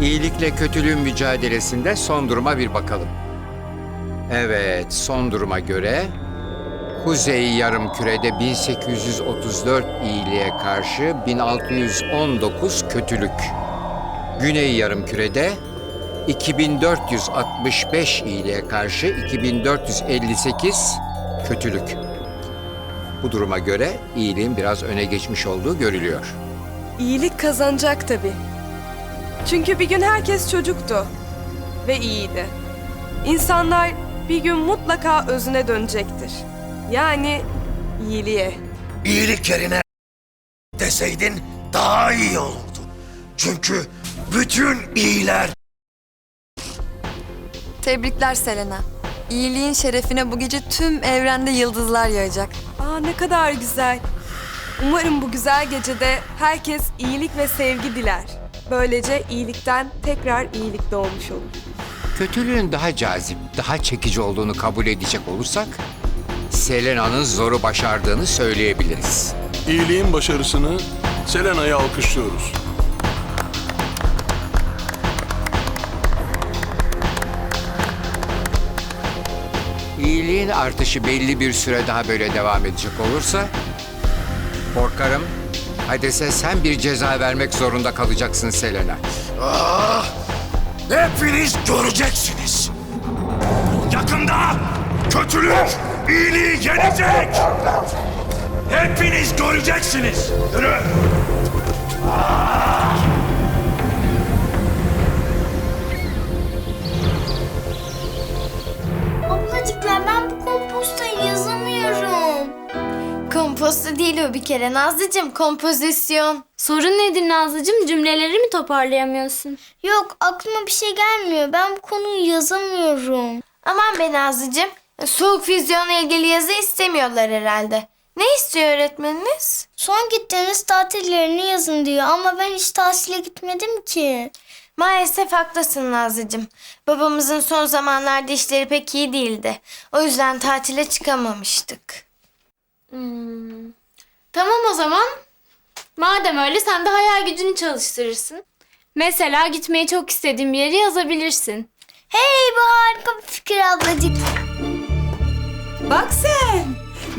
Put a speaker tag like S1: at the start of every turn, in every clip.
S1: İyilikle kötülüğün mücadelesinde son duruma bir bakalım. Evet, son duruma göre Kuzey Yarımküre'de 1834 iyiliğe karşı 1619 kötülük. Güney Yarımküre'de 2465 iyiliğe karşı 2458 kötülük. Bu duruma göre iyiliğin biraz öne geçmiş olduğu görülüyor.
S2: İyilik kazanacak tabii. Çünkü bir gün herkes çocuktu ve iyiydi. İnsanlar bir gün mutlaka özüne dönecektir. Yani iyiliğe.
S3: İyilik yerine deseydin daha iyi olurdu. Çünkü bütün iyiler
S4: Tebrikler Selena. İyiliğin şerefine bu gece tüm evrende yıldızlar yağacak.
S2: Aa ne kadar güzel. Umarım bu güzel gecede herkes iyilik ve sevgi diler. Böylece iyilikten tekrar iyilik doğmuş olur.
S1: Kötülüğün daha cazip, daha çekici olduğunu kabul edecek olursak, Selena'nın zoru başardığını söyleyebiliriz.
S5: İyiliğin başarısını Selena'ya alkışlıyoruz.
S1: İyiliğin artışı belli bir süre daha böyle devam edecek olursa, korkarım Hades'e sen bir ceza vermek zorunda kalacaksın Selena.
S3: Ah, hepiniz göreceksiniz. Yakında kötülük iyiliği yenecek. Hepiniz göreceksiniz. Yürü.
S6: Ablacıklar
S7: Komposto değil o bir kere Nazlıcığım, kompozisyon. Sorun nedir Nazlıcığım? Cümleleri mi toparlayamıyorsun?
S6: Yok aklıma bir şey gelmiyor. Ben bu konuyu yazamıyorum.
S7: Aman be Nazlıcığım, soğuk füzyonla ilgili yazı istemiyorlar herhalde. Ne istiyor öğretmeniniz?
S6: Son gittiğiniz tatillerini yazın diyor ama ben hiç tatile gitmedim ki.
S7: Maalesef haklısın Nazlıcığım. Babamızın son zamanlarda işleri pek iyi değildi. O yüzden tatile çıkamamıştık. Hmm. Tamam o zaman. Madem öyle sen de hayal gücünü çalıştırırsın. Mesela gitmeyi çok istediğin bir yeri yazabilirsin.
S6: Hey bu harika bir fikir ablacık.
S8: Bak sen.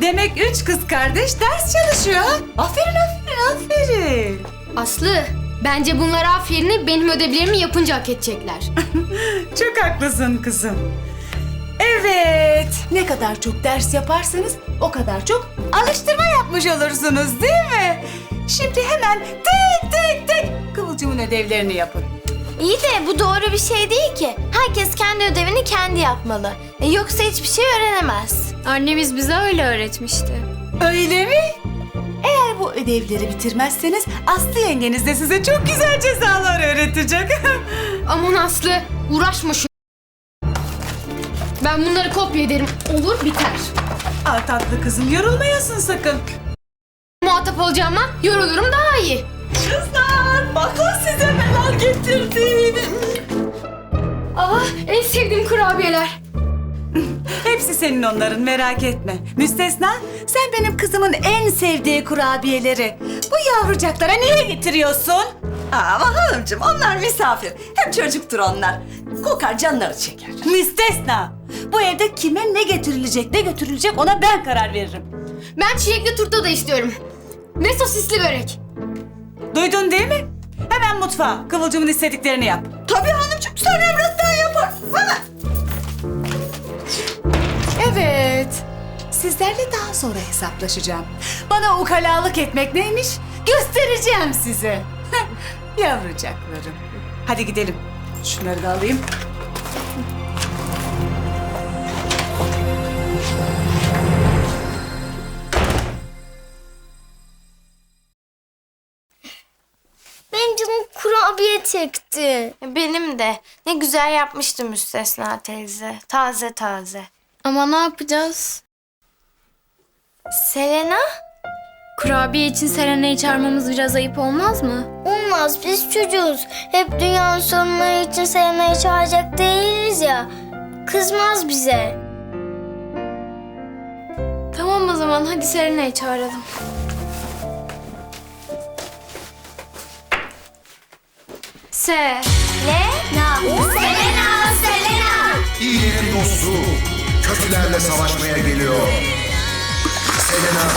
S8: Demek üç kız kardeş ders çalışıyor. ha? Aferin aferin aferin.
S7: Aslı, bence bunlar aferini benim ödevlerimi yapınca hak edecekler.
S8: Çok haklısın kızım. Evet. Ne kadar çok ders yaparsanız o kadar çok alıştırma yapmış olursunuz değil mi? Şimdi hemen tek tek tek Kıvılcım'ın ödevlerini yapın.
S7: İyi de bu doğru bir şey değil ki. Herkes kendi ödevini kendi yapmalı. E, yoksa hiçbir şey öğrenemez. Annemiz bize öyle öğretmişti.
S8: Öyle mi? Eğer bu ödevleri bitirmezseniz Aslı yengeniz de size çok güzel cezalar öğretecek.
S7: Aman Aslı, uğraşma şu. Ben bunları kopya ederim. Olur biter.
S8: Aa, tatlı kızım yorulmayasın sakın.
S7: Muhatap olacağıma yorulurum daha iyi.
S8: Kızlar bakın size neler getirdim.
S7: Aa, en sevdiğim kurabiyeler.
S8: Hepsi senin onların merak etme. Müstesna sen benim kızımın en sevdiği kurabiyeleri. Bu yavrucaklara niye getiriyorsun?
S9: Ama hanımcığım onlar misafir. Hem çocuktur onlar. Kokar canları çeker.
S8: Müstesna bu evde kime ne getirilecek ne götürülecek ona ben karar veririm.
S7: Ben çilekli turta da istiyorum. Ve sosisli börek.
S8: Duydun değil mi? Hemen mutfağa Kıvılcım'ın istediklerini yap.
S9: Tabii hanımcığım sen emretsen yaparsın. Hemen.
S8: Evet. Sizlerle daha sonra hesaplaşacağım. Bana ukalalık etmek neymiş göstereceğim size. Yavrucaklarım. Hadi gidelim. Şunları da alayım.
S6: Benim canım kurabiye çekti.
S7: Benim de. Ne güzel yapmıştı Müstesna teyze. Taze taze. Ama ne yapacağız? Selena? Kurabiye için Selena'yı çağırmamız biraz ayıp olmaz mı?
S6: Olmaz biz çocuğuz. Hep dünyanın sorunları için Selena'yı çağıracak değiliz ya. Kızmaz bize.
S7: Zaman hadi Selena'yı çağıralım. Se.
S6: Le? Na. Selena, Selena.
S10: İyilerin dostu kötülerle savaşmaya geliyor. Selena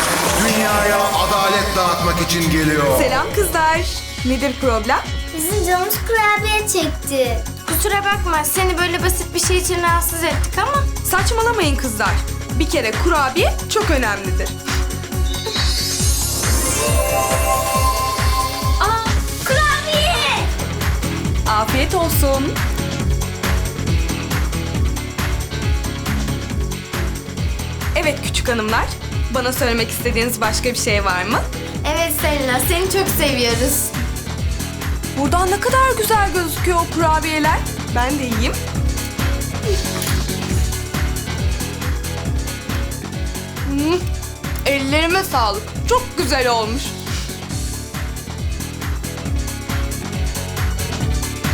S10: dünyaya adalet dağıtmak için geliyor.
S2: Selam kızlar. Nedir problem?
S6: Bizim canımız kurabiye çekti.
S7: Kusura bakma seni böyle basit bir şey için rahatsız ettik ama.
S2: Saçmalamayın kızlar. Bir kere kurabiye çok önemlidir.
S6: Aa, kurabiye.
S2: Afiyet olsun. Evet küçük hanımlar. Bana söylemek istediğiniz başka bir şey var mı?
S7: Evet Selena seni çok seviyoruz.
S2: Buradan ne kadar güzel gözüküyor o kurabiyeler. Ben de yiyeyim. Sağlık. Çok güzel olmuş.